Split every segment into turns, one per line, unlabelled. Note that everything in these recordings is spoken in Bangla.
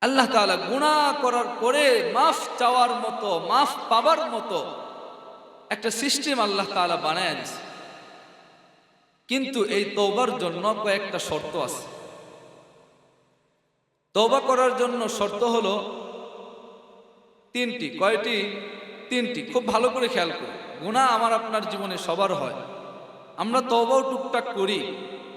আল্লাহ তাআলা গুণা করার পরে মাফ চাওয়ার মতো, মাফ পাবার মতো একটা সিস্টেম আল্লাহ তাআলা বানায় দিছে। কিন্তু এই তওবার জন্য কয়েকটা শর্ত আছে। তওবা করার জন্য শর্ত হলো তিনটি, কয়টি? তিনটি। খুব ভালো করে খেয়াল করি। গুণা আমার আপনার জীবনে সবার হয়। আমরা তবাও টুকটাক করি।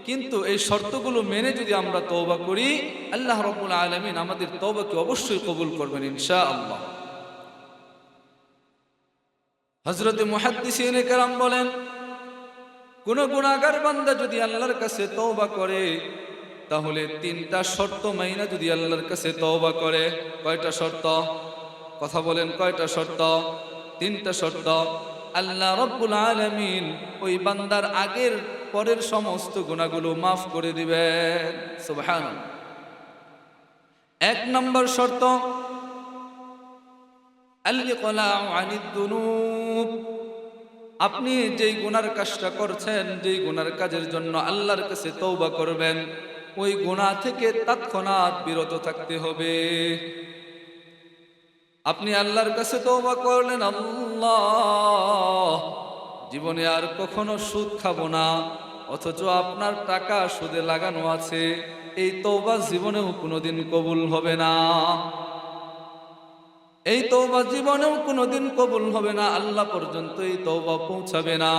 কিন্তু এই শর্তগুলো মেনে যদি আমরা তওবা করি, আল্লাহ রব্বুল আলমিন আমাদের তওবাকে অবশ্যই কবুল করবেন ইনশা আল্লাহ হজরত মুহাদ্দিসিন কেরাম বলেন, কোন গুণাগার বান্দা যদি আল্লাহর কাছে তওবা করে, তাহলে তিনটা শর্ত মাইনা যদি আল্লাহর কাছে তওবা করে। কয়টা শর্ত? কথা বলেন, কয়টা শর্ত? তিনটা শর্ত। আল্লাহ রব্বুল আলামিন ওই বান্দার আগের পরের সমস্ত গুণাগুলো মাফ করে দিবেন। সুবহান এক নম্বর শর্ত আপনি যেই গুনার কাজটা করছেন, যেই গুনার কাজের জন্য আল্লাহর কাছে তৌবা করবেন, ওই গুনাহ থেকে তৎক্ষণাৎ বিরত থাকতে হবে। আপনি আল্লাহর কাছে তৌবা করলেন, আল্লাহ, জীবনে আর কখনো সুদ খাব না। অথচ আপনার টাকা সুদে লাগানো আছে। এই তৌবা জীবনেও কোনোদিন কবুল হবে না। এই তৌবা জীবনেও কোনোদিন কবুল হবে না। আল্লাহ পর্যন্ত এই তৌবা পৌঁছাবে না।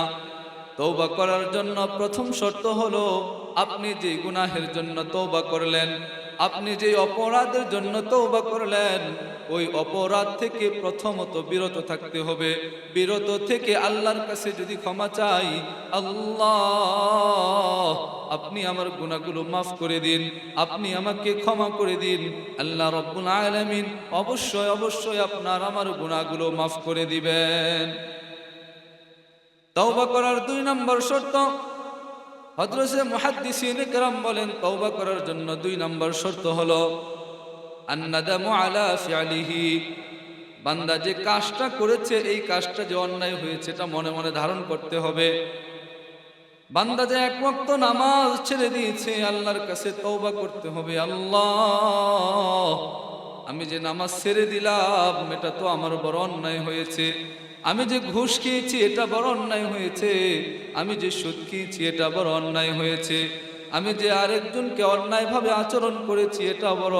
তৌবা করার জন্য প্রথম শর্ত হলো, আপনি যে গুনাহের জন্য তৌবা করলেন, আপনি যে অপরাধের জন্য তৌবা করলেন ওই অপরাধ থেকে প্রথমত বিরত থাকতে হবে। বিরত থেকে আল্লাহর কাছে যদি ক্ষমা চাই, আল্লাহ, আপনি আমার গুণাগুলো মাফ করে দিন, আপনি আমাকে ক্ষমা করে দিন। আল্লাহ রব্বুল আলমিন অবশ্যই অবশ্যই আপনার আমার গুণাগুলো মাফ করে দিবেন। তওবা করার দুই নম্বর শর্ত হজরসে মহাদিস বলেন, তওবা করার জন্য দুই নম্বর শর্ত হলো আন্নাদামু আলা ফিআলিহি। বান্দা যে কাজটা করেছে, এই কাজটা যে অন্যায় হয়েছে, এটা মনে মনে ধারণ করতে হবে। বান্দা যে এক ওয়াক্ত নামাজ ছেড়ে দিয়েছে, আল্লাহর কাছে তওবা করতে হবে। আল্লাহ, আমি যে নামাজ ছেড়ে দিলাম, এটা তো আমার বড় অন্যায় হয়েছে। আমি যে ঘুষ খেয়েছি, এটা বড় অন্যায় হয়েছে। আমি যে সুদ খেয়েছি, এটা বড় অন্যায় হয়েছে। আমি যে আরেকজনকে অন্যায়ভাবে আচরণ করেছি, এটা বড়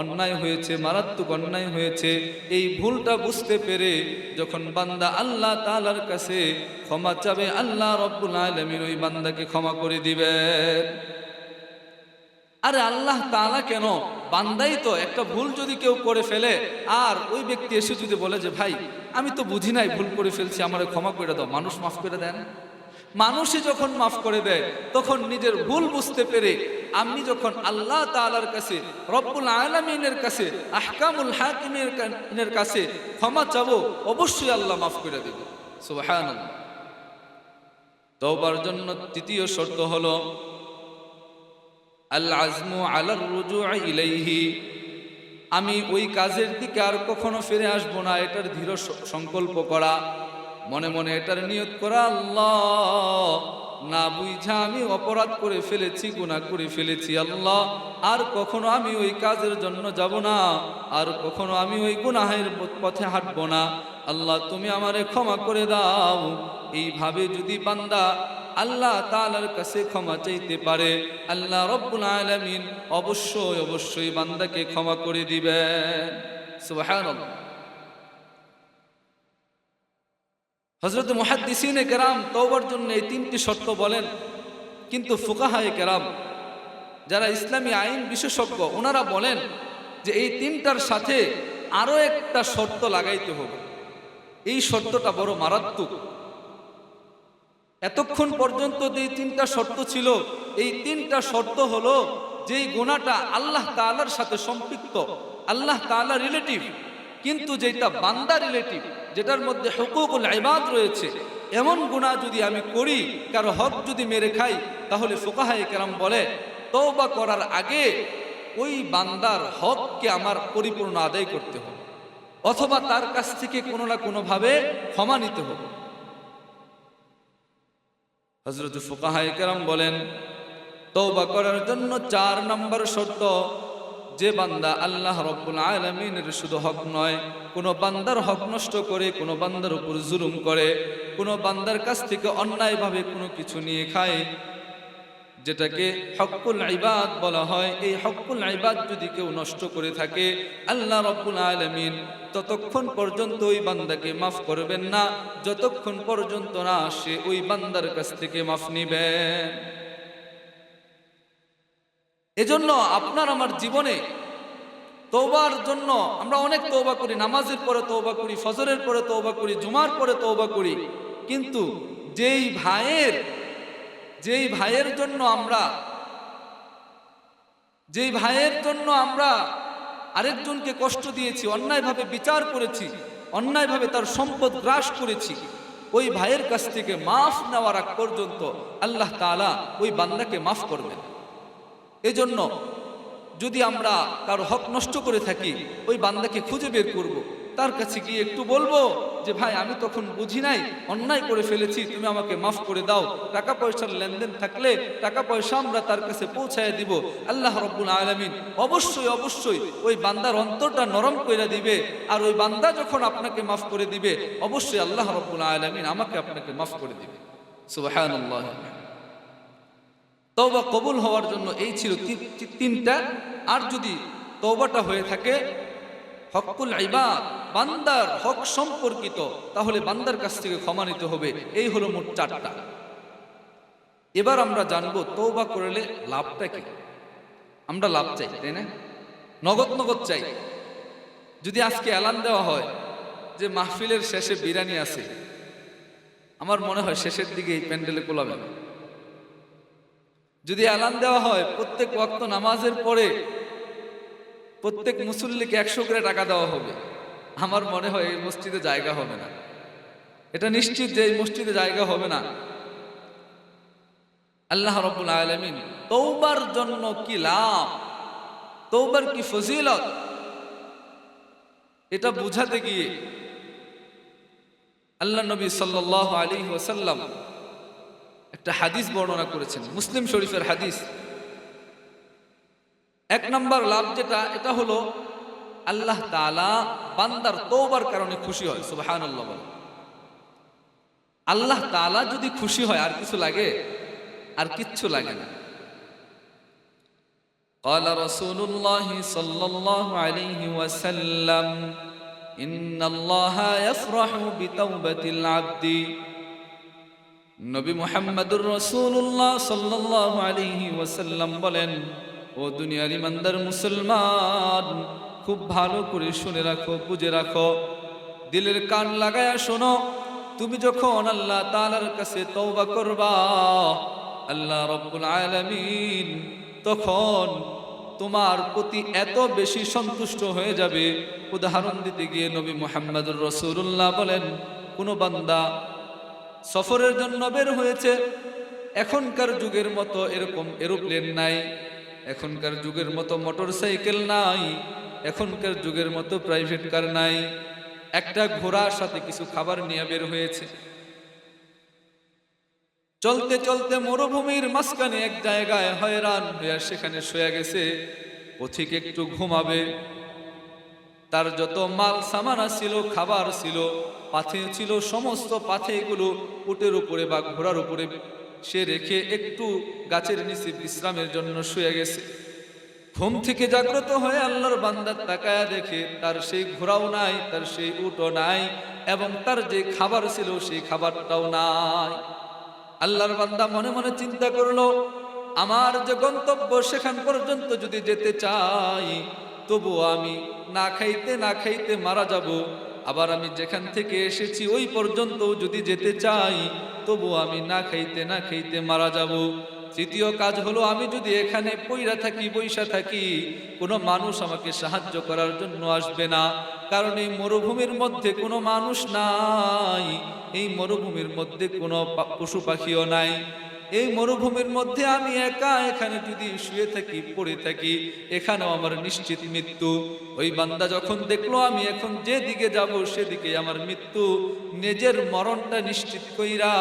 অন্যায় হয়েছে, মারাত্মক অন্যায় হয়েছে, এই ভুলটা বুঝতে পেরে যখন বান্দা আল্লাহ তালার কাছে ক্ষমা চাবে, আল্লাহ রব্বুল আলমিন ওই বান্দাকে ক্ষমা করে দিবেন আরে আল্লাহ তালা কেন? বান্দাই তো একটা ভুল যদি কেউ করে ফেলে, আর ওই ব্যক্তি এসে যদি বলে যে, ভাই, আমি তো বুঝি নাই ভুল করে ফেলছি, আমার ক্ষমা করে দাও, মানুষ মাফ করে দেন মানুষই যখন মাফ করে দেয়, তখন নিজের ভুল বুঝতে পেরে আমি যখন আল্লাহ তালার কাছে, রব্বুল আলমিনের কাছে, আহকামুল হাকিমের কাছে ক্ষমা চাবো, অবশ্যই আল্লাহ মাফ করে দেব। সুবহান তওবার জন্য তৃতীয় শর্ত হলো আল রুজু ইলাইহি। আমি ওই কাজের দিকে আর কখনো ফিরে আসব না, এটার দৃঢ় সংকল্প করা। মনে মনে এটার নিয়ত করা, আল্লাহ, না বুঝা আমি অপরাধ করে ফেলেছি, গুনাহ করে ফেলেছি, আল্লাহ, আর কখনো আমি ওই কাজের জন্য যাব না, আর কখনো আমি ওই গুনাহের পথে হাঁটবো না। আল্লাহ, তুমি আমারে ক্ষমা করে দাও। এইভাবে যদি বান্দা আল্লাহ তাআলার কাছে ক্ষমা চাইতে পারে, আল্লাহ রব্বুল আলামিন অবশ্যই অবশ্যই বান্দাকে ক্ষমা করে দিবেন। সুবহানাল্লাহ। হযরত মুহাদ্দিসিনে কেরাম তওবার জন্য এই তিনটি শর্ত বলেন। কিন্তু ফুকাহায়ে কেরাম, যারা ইসলামী আইন বিশেষজ্ঞ, ওনারা বলেন যে এই তিনটার সাথে আরও একটা শর্ত লাগাইতে হবে। এই শর্তটা বড় মারাত্মক। এতক্ষণ পর্যন্ত যে তিনটা শর্ত ছিল, এই তিনটা শর্ত হলো যেই গুণাটা আল্লাহ তাআলার সাথে সম্পৃক্ত, আল্লাহ তাআলা রিলেটিভ কিন্তু যেটা বান্দা রিলেটিভ যেটার মধ্যে হুকুকুল ইবাদ রয়েছে, এমন গুণা যদি আমি করি, কারও হক যদি মেরে খাই, তাহলে ফুকাহায়ে কেরাম বলে, তওবা করার আগে ওই বান্দার হককে আমার পরিপূর্ণ আদায় করতে হবে, অথবা তার কাছ থেকে কোনো না কোনোভাবে ক্ষমা নিতে হবে। হজরত ফুকাহাই কেরাম বলেন তৌবা করার জন্য চার নম্বর শর্ত যে বান্দা আল্লাহ রব্বুল আলমিনের শুধু হক নয়, কোনো বান্দার হক নষ্ট করে, কোনো বান্দার উপর জুলুম করে, কোনো বান্দার কাছ থেকে অন্যায়ভাবে কোনো কিছু নিয়ে খায়, যেটাকে হকুল ইবাদ বলা হয়। এই হকুল ইবাদ যদি কেউ নষ্ট করে থাকে, আল্লাহ রব্বুল আলমিন ততক্ষণ পর্যন্ত ওই বান্দাকে মাফ করবেন না, যতক্ষণ পর্যন্ত না সে ওই বান্দার কাছ থেকে মাফ নিবেন এজন্য আপনার আমার জীবনে তৌবার জন্য আমরা অনেক তৌবা করি, নামাজের পরে তৌবা করি, ফজরের পরে তৌবা করি, জুমার পরে তৌবা করি। কিন্তু যেই ভাইয়ের যেই ভাইয়ের জন্য আমরা, যেই ভাইয়ের জন্য আমরা আরেকজনকে কষ্ট দিয়েছি, অন্যায়ভাবে বিচার করেছি, অন্যায়ভাবে তার সম্পদ গ্রাস করেছি, ওই ভাইয়ের কাছ থেকে মাফ নেওয়ার আগ পর্যন্ত আল্লাহ তাআলা ওই বান্দাকে মাফ করবেন এজন্য যদি আমরা কারও হক নষ্ট করে থাকি, ওই বান্দাকে খুঁজে বের করব। তার কাছে গিয়ে একটু বলব যে, ভাই, আমি তখন বুঝি নাই, অন্যায় করে ফেলেছি, তুমি আমাকে মাফ করে দাও। টাকা পয়সার লেনদেন থাকলে টাকা পয়সা আমরা তার কাছে পৌঁছায় দিব। আল্লাহ রব্বুল আলমিন অবশ্যই অবশ্যই ওই বান্দার অন্তরটা নরম করে দিবে। আর ওই বান্দা যখন আপনাকে মাফ করে দিবে, অবশ্যই আল্লাহ রব্বুল আলমিন আমাকে আপনাকে মাফ করে দিবে। সুবাহ তওবা কবুল হওয়ার জন্য এই ছিল তিনটা। আর যদি তওবাটা হয়ে থাকে হকুল ইবাদ, বান্দার হক সম্পর্কিত, তাহলে বান্দার কাছ থেকে ক্ষমা নিতে হবে। এই হলো মোট চারটা। এবার আমরা জানব তওবা করলে লাভটা কি? আমরা লাভ চাই, তাই না? নগদ নগদ চাই। যদি আজকে এলান দেওয়া হয় যে মাহফিলের শেষে বিরিয়ানি আছে, আমার মনে হয় শেষের দিকে এই প্যান্ডেলে কোলাবে না। যদি এলান দেওয়া হয়, প্রত্যেক ওয়াক্ত নামাজের পরে প্রত্যেক মুসল্লিকে একশো করে টাকা দেওয়া হবে। আমার মনে হয় এই মসজিদে জায়গা হবে না। এটা নিশ্চিত যে এই মসজিদে জায়গা হবে না। আল্লাহ রব্বুল আলমিন তৌবার জন্য কি লাভ? তৌবার কি ফজিলত? এটা বুঝাতে গিয়ে আল্লাহ নবী সাল্লাহ আলী ওসাল্লাম একটা হাদিস বর্ণনা করেছেন মুসলিম শরীফের হাদিস এক নম্বর লাভ যেটা এটা হলো আল্লাহ তাআলা বান্দার তওবার কারণে খুশি হয় সুবহানাল্লাহ বলে আল্লাহ তাআলা যদি খুশি হয় আর কিছু লাগে আর কিচ্ছু লাগে না قال رسول الله صلى الله عليه وسلم إن الله يفرح بتوبة العبد নবী মুহাম্মদুর রসুল্লাহ সাল্লাল্লাহু আলাইহি ওয়াসাল্লাম বলেন, ও দুনিয়ার ইমানদার মুসলমান, খুব ভালো করে শুনে রাখো, বুঝে রাখো। দিলের কান লাগায়া শোনো, তুমি যখন আল্লাহ তাআলার কাছে তওবা করবা, আল্লাহ রব্বুল আলামিন তখন তোমার প্রতি এত বেশি সন্তুষ্ট হয়ে যাবে। উদাহরণ দিতে গিয়ে নবী মুহাম্মদুর রসুল্লাহ বলেন, কোনো বান্দা সফরের জন্য বের হয়েছে। এখনকার যুগের মতো এরকম এরোপ্লেন নাই। এখনকার যুগের মতো মোটর সাইকেল নাই। এখনকার যুগের মতো প্রাইভেট কার নাই। একটা ঘোড়ার সাথে কিছু খাবার নিয়ে বের হয়েছে। চলতে চলতে মরুভূমির মাঝখানে এক জায়গায় হয়রান হয়ে সেখানে শুয়ে গেছে। পথিক একটু ঘুমাবে। তার যত মাল সামানা ছিল খাবার ছিল, পাথে ছিল, সমস্ত পাথেগুলো উটের উপরে বা ঘোড়ার উপরে সে রেখে একটু গাছের নিচে বিশ্রামের জন্য শুয়ে গেছে। ঘুম থেকে জাগ্রত হয়ে আল্লাহর বান্দার তাকায়া দেখে তার সেই ঘোড়াও নাই, তার সেই উটও নাই এবং তার যে খাবার ছিল সেই খাবারটাও নাই। আল্লাহর বান্দা মনে মনে চিন্তা করল, আমার যে গন্তব্য সেখান পর্যন্ত যদি যেতে চাই তবু আমি না খাইতে না খাইতে মারা যাব। আবার আমি যেখান থেকে এসেছি, ওই পর্যন্ত যদি যেতে চাই, তবু আমি না খাইতে না খাইতে মারা যাব। তৃতীয় কাজ হলো, আমি যদি এখানে পইরা থাকি বৈশা থাকি, কোনো মানুষ আমাকে সাহায্য করার জন্য আসবে না। কারণ এই মরুভূমির মধ্যে কোনো মানুষ নাই, এই মরুভূমির মধ্যে কোনো পশু পাখিও নাই। এই মরুভূমির মধ্যে আমি একা এখানে যদি শুয়ে থাকি, পড়ে থাকি, এখানেও আমার নিশ্চিত মৃত্যু। ওই বান্দা যখন দেখল, আমি এখন যে দিকে যাব, সেদিকে আমার মৃত্যু। নিজের মরণটা নিশ্চিত কইরা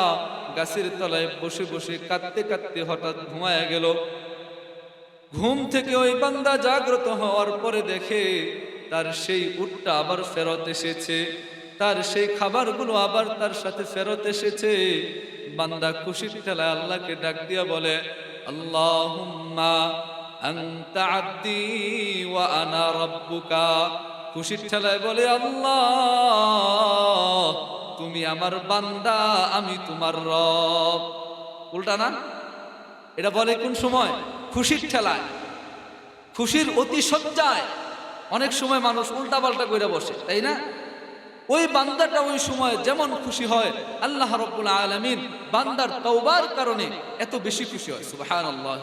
গাছের তলায় বসে বসে কাঁদতে কাঁদতে হঠাৎ ঘুমায়া গেল। ঘুম থেকে ওই বান্দা জাগ্রত হওয়ার পরে দেখে তার সেই উটটা আবার ফেরত এসেছে। তার সেই খাবারগুলো আবার তার সাথে ফেরত এসেছে। বান্দা খুশির ঠেলায় আল্লাহকে ডাক দিয়া বলে, আল্লাহুম্মা আনতা আব্দি ওয়া আনা রাব্বুকা। খুশির ঠেলায় বলে, আল্লাহ, তুমি আমার বান্দা, আমি তোমার রব। উল্টা না? এটা বলে কোন সময়? খুশির ঠেলায়। খুশির অতি সজ্জায় অনেক সময় মানুষ উল্টা পাল্টা করে বসে, তাই না? ওই বান্দাটা ওই সময় যেমন খুশি হয়, আল্লাহ রব্বুল আলমিন বান্দার তৌবার কারণে এত বেশি খুশি হয়, সুবহানাল্লাহ।